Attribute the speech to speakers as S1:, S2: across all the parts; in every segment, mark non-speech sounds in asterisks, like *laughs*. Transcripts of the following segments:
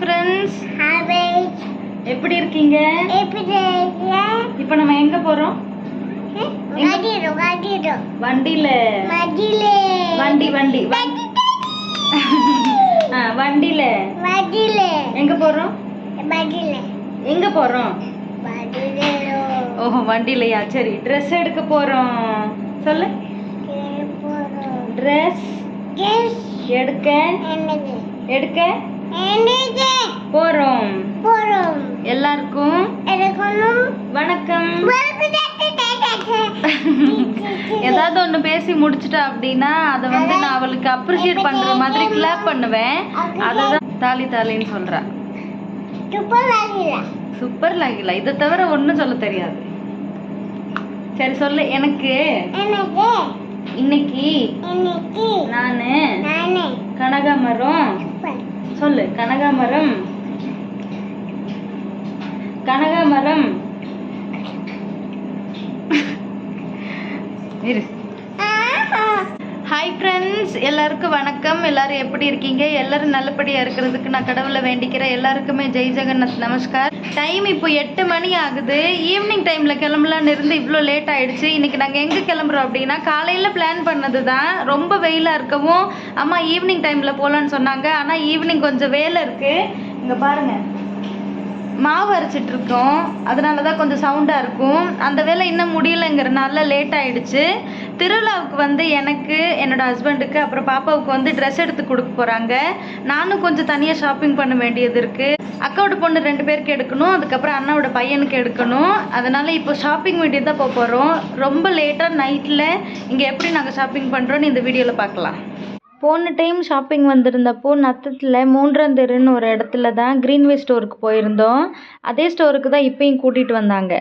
S1: Friends எப்படி இருக்கீங்க?
S2: எப்படி
S1: இப்போ நம்ம எங்க போறோம்? வண்டியில. வண்டி வண்டி *laughs* வண்டியில.
S2: மடிலே
S1: எங்க போறோம்?
S2: மடிலே
S1: எங்க போறோம்? ஓஹோ வண்டியிலயா? சரி ட்ரெஸ் எடுக்க போறோம். சொல்லு. ட்ரெஸ்
S2: கெஸ்
S1: எடுக்க. எடுக்க. போறோம்.
S2: போறோம்.
S1: எல்லாருக்கும் வணக்கம். ஏதாவது ஒண்ணு பேசி முடிச்சிட்டா அப்படின்னா அதை வந்து நான் அவளுக்கு அப்ரிஷியேட் பண்ற மாதிரி கிளாப் பண்ணுவேன். அதுதான் தாலி தாலின்னு சொல்றா.
S2: சூப்பர்
S1: லாகிலா இதை தவிர ஒண்ணும் சொல்ல தெரியாது. சரி சொல்லு. எனக்கு இன்னைக்கு நானு கனகாமரம் சொல்லு. கனகாமரம். கனகாமரம். இரு. ஹாய் ஃப்ரெண்ட்ஸ் எல்லாருக்கும் வணக்கம். எல்லாரும் எப்படி இருக்கீங்க? எல்லாரும் நல்லபடியா இருக்கிறதுக்கு நான் கடவுளை வேண்டிக்கிறேன். எல்லாருக்குமே ஜெய் ஜெகநாத் நமஸ்கார். டைம் இப்போ எட்டு மணி ஆகுது. ஈவினிங் டைம்ல கிளம்பலான்னு இருந்து இவ்வளோ லேட் ஆயிடுச்சு. இன்னைக்கு நாங்கள் எங்கே கிளம்புறோம் அப்படின்னா காலையில் பிளான் பண்ணது தான் ரொம்ப வெயிலாக இருக்கவும் அம்மா ஈவினிங் டைம்ல போகலான்னு சொன்னாங்க. ஆனால் ஈவினிங் கொஞ்சம் வேலை இருக்கு. இங்கே பாருங்க. மாவு அரைச்சிட்டு இருக்கோம் அதனால தான் கொஞ்சம் சவுண்டாக இருக்கும். அந்த வேலை இன்னும் முடியலைங்கிறனால லேட் ஆகிடுச்சு திருவிழாவுக்கு வந்து எனக்கு என்னோடய ஹஸ்பண்டுக்கு அப்புறம் பாப்பாவுக்கு வந்து ட்ரெஸ் எடுத்து கொடுக்க போகிறாங்க நானும் கொஞ்சம் தனியாக ஷாப்பிங் பண்ண வேண்டியது இருக்குது அக்காவோட பொண்ணு ரெண்டு பேருக்கு எடுக்கணும். அதுக்கப்புறம் அண்ணாவோட பையனுக்கு எடுக்கணும். அதனால் இப்போ ஷாப்பிங் வேண்டிய தான் போக போகிறோம் ரொம்ப லேட்டாக நைட்டில் இங்கே எப்படி நாங்கள் ஷாப்பிங் பண்ணுறோன்னு இந்த வீடியோவில் பார்க்கலாம். போன டைம் ஷாப்பிங் வந்திருந்தப்போ நத்தத்தில் மூன்றாம் தெருன்னு ஒரு இடத்துல தான் க்ரீன்வே ஸ்டோருக்கு போயிருந்தோம். அதே ஸ்டோருக்கு தான் இப்பயும் கூட்டிகிட்டு வந்தாங்க.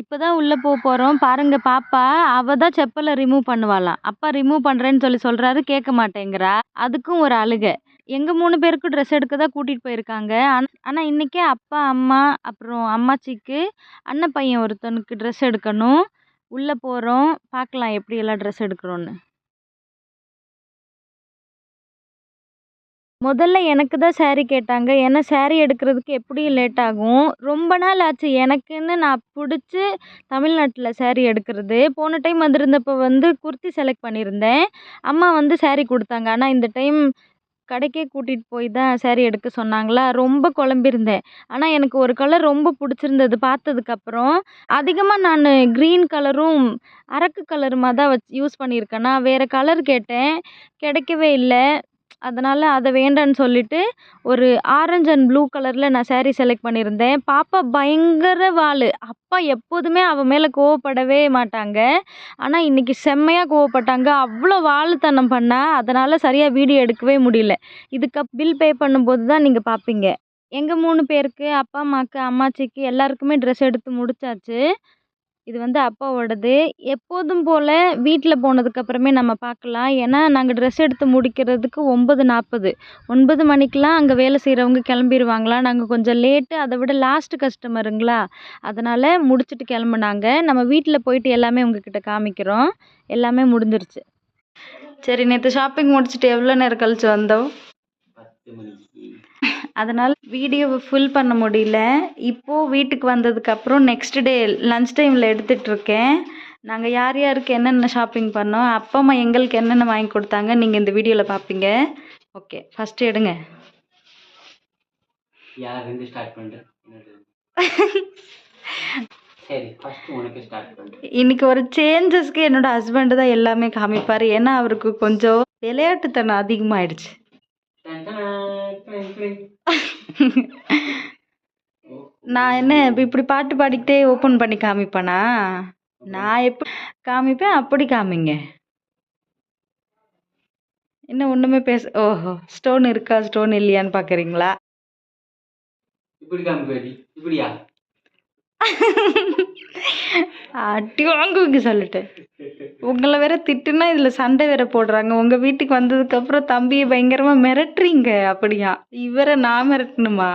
S1: இப்போ தான் உள்ளே போக போகிறோம் பாருங்க பாப்பா அவள் தான் செப்பலை ரிமூவ் பண்ணுவாளாம். அப்பா ரிமூவ் பண்ணுறேன்னு சொல்லி சொல்கிறாரு கேட்க மாட்டேங்கிறா. அதுக்கும் ஒரு அழுகை. எங்கள் மூணு பேருக்கும் ட்ரெஸ் எடுக்க தான் கூட்டிகிட்டு போயிருக்காங்க. ஆனால் இன்றைக்கே அப்பா அம்மா அப்புறம் அம்மாச்சிக்கு அண்ணன் பையன் ஒருத்தனுக்கு ட்ரெஸ் எடுக்கணும். உள்ளே போகிறோம் பார்க்கலாம் எப்படி எல்லாம் ட்ரெஸ் எடுக்கிறோன்னு முதல்ல எனக்கு தான் ஸேரீ கேட்டாங்க. ஏன்னா ஸேரீ எடுக்கிறதுக்கு எப்படியும் லேட் ஆகும். ரொம்ப நாள் ஆச்சு. எனக்குன்னு நான் பிடிச்சி தமிழ்நாட்டில் ஸேரீ எடுக்கிறது. போன டைம் வந்திருந்தப்போ வந்து குர்த்தி செலக்ட் பண்ணியிருந்தேன். அம்மா வந்து ஸேரீ கொடுத்தாங்க. ஆனால் இந்த டைம் கடைக்கே கூட்டிகிட்டு போய் தான் ஸேரீ எடுக்க சொன்னாங்களா? ரொம்ப குழம்பிருந்தேன் ஆனால் எனக்கு ஒரு கலர் ரொம்ப பிடிச்சிருந்தது பார்த்ததுக்கப்புறம் அதிகமாக நான் க்ரீன் கலரும் அரக்கு கலருமாக தான் வச்சு யூஸ் பண்ணியிருக்கேன். நான் வேறு கலர் கேட்டேன். கிடைக்கவே இல்லை. அதனால் அதை வேண்டான்னு சொல்லிட்டு ஒரு ஆரஞ்ச் அண்ட் ப்ளூ கலரில் நான் சேரீ செலக்ட் பண்ணியிருந்தேன். பாப்பா பயங்கர வாள் அப்பா எப்போதுமே அவள் மேலே கோவப்படவே மாட்டாங்க. ஆனால் இன்றைக்கி செம்மையாக கோவப்பட்டாங்க. அவ்வளோ வாழ்த்தனம் பண்ணா அதனால் சரியாக வீடியோ எடுக்கவே முடியல. இதுக்கு பில் பே பண்ணும்போது தான் நீங்கள் பார்ப்பீங்க எங்கள் மூணு பேருக்கு அப்பா அம்மாவுக்கு அம்மாச்சிக்கு எல்லாருக்குமே ட்ரெஸ் எடுத்து முடிச்சாச்சு. இது வந்து அப்பாவோடது. எப்போதும் போல் வீட்டில் போனதுக்கப்புறமே நம்ம பார்க்கலாம் ஏன்னா நாங்கள் ட்ரெஸ் எடுத்து முடிக்கிறதுக்கு ஒம்பது நாற்பது ஒன்பது மணிக்கெலாம் அங்கே வேலை செய்கிறவங்க கிளம்பிடுவாங்களா நாங்கள் கொஞ்சம் லேட்டு அதை விட லாஸ்ட்டு கஸ்டமருங்களா அதனால் முடிச்சுட்டு கிளம்புனாங்க. நம்ம வீட்டில் போயிட்டு எல்லாமே உங்ககிட்ட காமிக்கிறோம். எல்லாமே முடிஞ்சிருச்சு. சரி நேற்று ஷாப்பிங் முடிச்சுட்டு எவ்வளோ நேரம் கழிச்சு வந்தோம்? அதனால் வீடியோவை ஃபுல் பண்ண முடியல. இப்போது வீட்டுக்கு வந்ததுக்கப்புறம் நெக்ஸ்ட் டே லன்ச் டைமில் எடுத்துகிட்ருக்கேன் நாங்கள் யார் யாருக்கு என்னென்ன ஷாப்பிங் பண்ணோம் அப்பா அம்மா எங்களுக்கு என்னென்ன வாங்கி கொடுத்தாங்க நீங்கள் இந்த வீடியோவில் பார்ப்பீங்க ஓகே ஃபஸ்ட்டு எடுங்க. இன்னைக்கு ஒரு சேஞ்சஸ்க்கு என்னோட ஹஸ்பண்டு தான் எல்லாமே காமிப்பார். ஏன்னா அவருக்கு கொஞ்சம் விளையாட்டுத்தனம் அதிகமாகிடுச்சு *laughs* நான் என்ன இப்போ இப்படி பாட்டு பாடிக்கிட்டே ஓப்பன் பண்ணி காமிப்பேனா? நான் எப்படி காமிப்பேன் அப்படி காமிங்க. என்ன ஒன்றுமே பேச ஓஹோ ஸ்டோன் இருக்கா ஸ்டோன் இல்லையான்னு பார்க்குறீங்களா
S3: இப்படி காமிப்பாடி இப்படியா?
S1: அடி வாங்குவீங்க சொல்லிட்டேன் உங்களை வேற திட்டுனா இதில் சண்டை வேற போடுறாங்க. உங்கள் வீட்டுக்கு வந்ததுக்கப்புறம் தம்பியை பயங்கரமாக மிரட்டுறீங்க அப்படியா? இவரை நான் மிரட்டணுமா?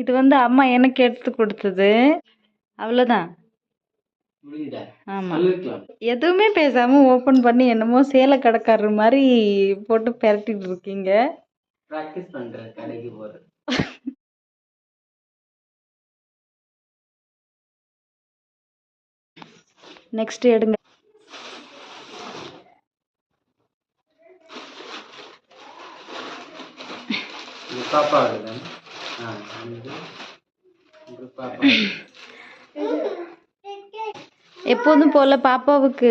S3: இது
S1: வந்து அம்மா எனக்கு எடுத்து கொடுத்தது. அவ்வளோதான் எதுவுமே பேசாமல் ஓப்பன் பண்ணி என்னமோ சேலை கடைக்காரர் மாதிரி போட்டு பெரட்டிட்டு இருக்கீங்க.
S3: ப்ராக்டிஸ் பண்றேன் கடைக்கு போறது.
S1: நெக்ஸ்ட் எடுங்க.
S3: பாப்பா இது பாப்பா.
S1: எப்போதும் போல் பாப்பாவுக்கு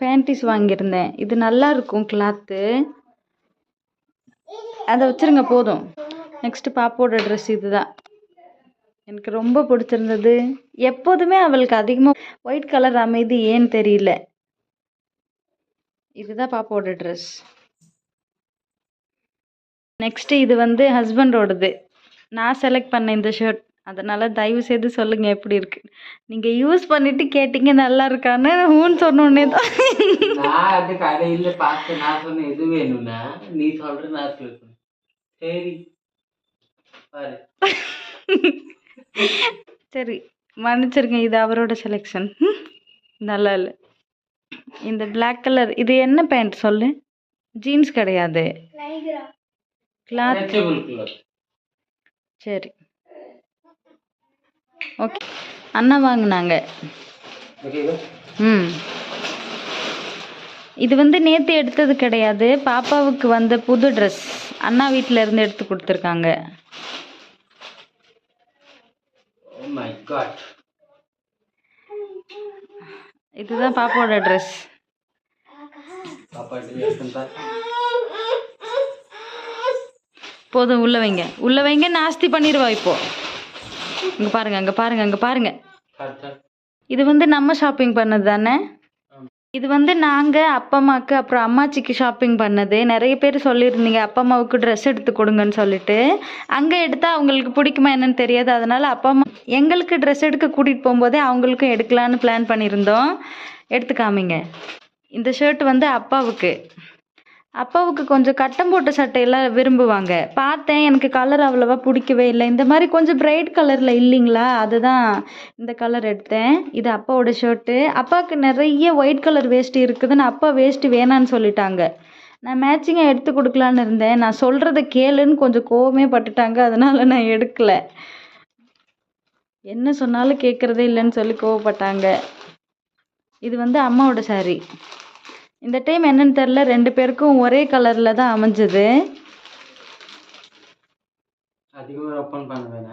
S1: பேண்டிஸ் வாங்கியிருந்தேன். இது நல்லா இருக்கும் கிளாத்து அதை வச்சுருங்க போதும். நெக்ஸ்ட்டு பாப்பாவோட ட்ரெஸ் இதுதான். எனக்கு ரொம்ப பிடிச்சிருந்தது. எப்போதுமே அவளுக்கு அதிகமாக ஒயிட் கலர் அமைதி ஏன்னு தெரியல. இதுதான் பாப்பாவோட ட்ரெஸ் நெக்ஸ்ட்டு இது வந்து ஹஸ்பண்டோடது நான் செலக்ட் பண்ண இந்த ஷர்ட் அதனால் தயவு செய்து சொல்லுங்கள் எப்படி இருக்கு. நீங்கள் யூஸ் பண்ணிட்டு கேட்டீங்க நல்லா இருக்கான்னு ஹூன்னு சொன்னோடனே தான்.
S3: நான் அது கடையில பார்த்து நான் சொன்னேன் எது வேணும்னா நீ சொல்ற நான் சொல்லுவேன் சரி. பாரு.
S1: சரி மன்னிச்சிருங்க இது அவரோட செலெக்ஷன் நல்லா இல்லை. இந்த Black கலர் இது என்ன பேண்ட் சொல்லு? ஜீன்ஸ் கிடையாது. க்ளோத் சரி. ஓகே. அண்ணா வாங்கினாங்க. ம். இது வந்து நேற்று எடுத்தது கிடையாது. பாப்பாவுக்கு வந்த புது ட்ரெஸ் அண்ணா வீட்டில் இருந்து எடுத்து கொடுத்துருக்காங்க.
S3: காட்
S1: இதுதான் பாப்பாவோட ட்ரெஸ்
S3: பாப்பா ட்ரெஸ்
S1: போதும் உள்ள வைங்க. உள்ள வைங்க நாஸ்தி பண்ணிடுவா இப்போ. இங்கே பாருங்க அங்கே பாருங்க அங்கே பாருங்க. இது வந்து நம்ம ஷாப்பிங் பண்ணது தானே? இது வந்து நாங்கள் அப்பா அம்மாவுக்கு அப்புறம் அம்மாச்சிக்கு ஷாப்பிங் பண்ணது. நிறைய பேர் சொல்லியிருந்தீங்க அப்பா அம்மாவுக்கு ட்ரெஸ் எடுத்து கொடுங்கன்னு சொல்லிட்டு. அங்கே எடுத்தால் அவங்களுக்கு பிடிக்குமா என்னன்னு தெரியாது. அதனால அப்பா அம்மா எங்களுக்கு ட்ரெஸ் எடுக்க கூட்டிகிட்டு போகும்போதே அவங்களுக்கும் எடுக்கலான்னு பிளான் பண்ணியிருந்தோம். எடுத்து காமிங்க. இந்த ஷர்ட் வந்து அப்பாவுக்கு. அப்பாவுக்கு கொஞ்சம் கட்டம் போட்ட சட்டையெல்லாம் விரும்புவாங்க. பார்த்தேன் எனக்கு கலர் அவ்வளோவா பிடிக்கவே இல்லை. இந்த மாதிரி கொஞ்சம் பிரைட் கலரில் இல்லைங்களா? அதுதான் இந்த கலர் எடுத்தேன். இது அப்பாவோட ஷர்ட்டு அப்பாவுக்கு நிறைய ஒயிட் கலர் வேஷ்டி இருக்குதுன்னு அப்பா வேஷ்டி வேணான்னு சொல்லிட்டாங்க. நான் மேட்சிங்காக எடுத்து கொடுக்கலான்னு இருந்தேன். நான் சொல்கிறத கேளுன்னு கொஞ்சம் கோவமே பட்டுட்டாங்க. அதனால் நான் எடுக்கல. என்ன சொன்னாலும் கேட்குறதே இல்லைன்னு சொல்லி கோவப்பட்டாங்க. இது வந்து அம்மாவோட சாரீ இந்த டைம் என்னன்னு தெரில ரெண்டு பேருக்கும் ஒரே கலரில் தான் அமைஞ்சது.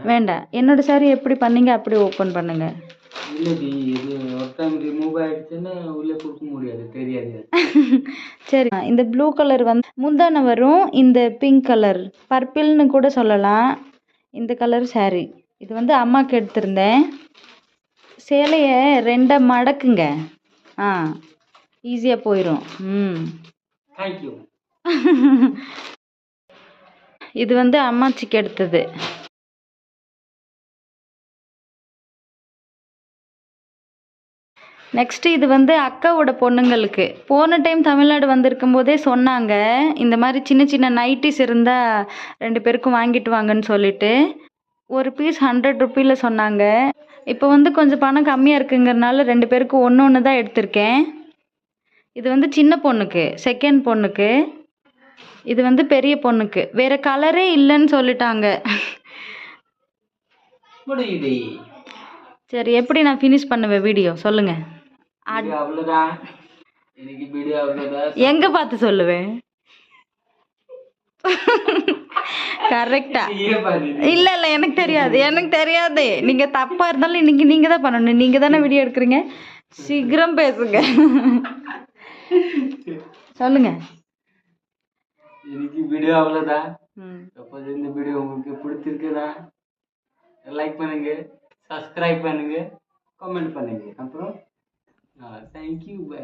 S1: வேண்டாம். என்னோட saree எப்படி பண்ணீங்க அப்படி ஓப்பன் பண்ணுங்க. *laughs* சரி இந்த ப்ளூ கலர் வந்து முந்தான வரும் இந்த பிங்க் கலர் பர்பிள்னு கூட சொல்லலாம். இந்த கலர் saree. இது வந்து அம்மாவுக்கு எடுத்திருந்தேன். சேலையை ரெண்டாக மடக்குங்க. ஆ. ஈஸியாக போயிடும் ம். *laughs* இது வந்து அம்மாச்சிக்கு எடுத்தது. நெக்ஸ்ட்டு இது வந்து அக்காவோட பொண்ணுங்களுக்கு. போன டைம் தமிழ்நாடு வந்திருக்கும் போதே சொன்னாங்க இந்த மாதிரி சின்ன சின்ன நைட்டிஸ் இருந்தால் ரெண்டு பேருக்கும் வாங்கிட்டு வாங்கன்னு சொல்லிட்டு. ஒரு பீஸ் ஹண்ட்ரட் ருப்பியில் சொன்னாங்க. இப்போ வந்து கொஞ்சம் பணம் கம்மியாக இருக்குங்கிறனால ரெண்டு பேருக்கும் ஒன்று ஒன்று தான் எடுத்திருக்கேன். இது வந்து சின்ன பொண்ணுக்கு செகண்ட் பொண்ணுக்கு இது வந்து பெரிய பொண்ணுக்கு. வேற கலரே இல்லைன்னு சொல்லிட்டாங்க. சரி எப்படி நான் ஃபினிஷ் பண்ணுவேன் வீடியோ சொல்லுங்க. எங்க பார்த்து சொல்லுவேன்? கரெக்டா இல்ல இல்ல எனக்கு தெரியாது. எனக்கு தெரியாது. நீங்க தப்பா இருந்தாலும் இன்னைக்கு நீங்க தான் பண்ணணும். நீங்க தானே வீடியோ எடுக்கிறீங்க? சீக்கிரம் பேசுங்க. சொல்லுங்க.
S3: இன்னைக்கு வீடியோ அவ்வளோதான் சப்போஸ் இந்த வீடியோ உங்களுக்கு பிடிச்சிருக்குதா லைக் பண்ணுங்க சப்ஸ்கிரைப் பண்ணுங்க கமெண்ட் பண்ணுங்க. அப்புறம் தேங்க்யூ பை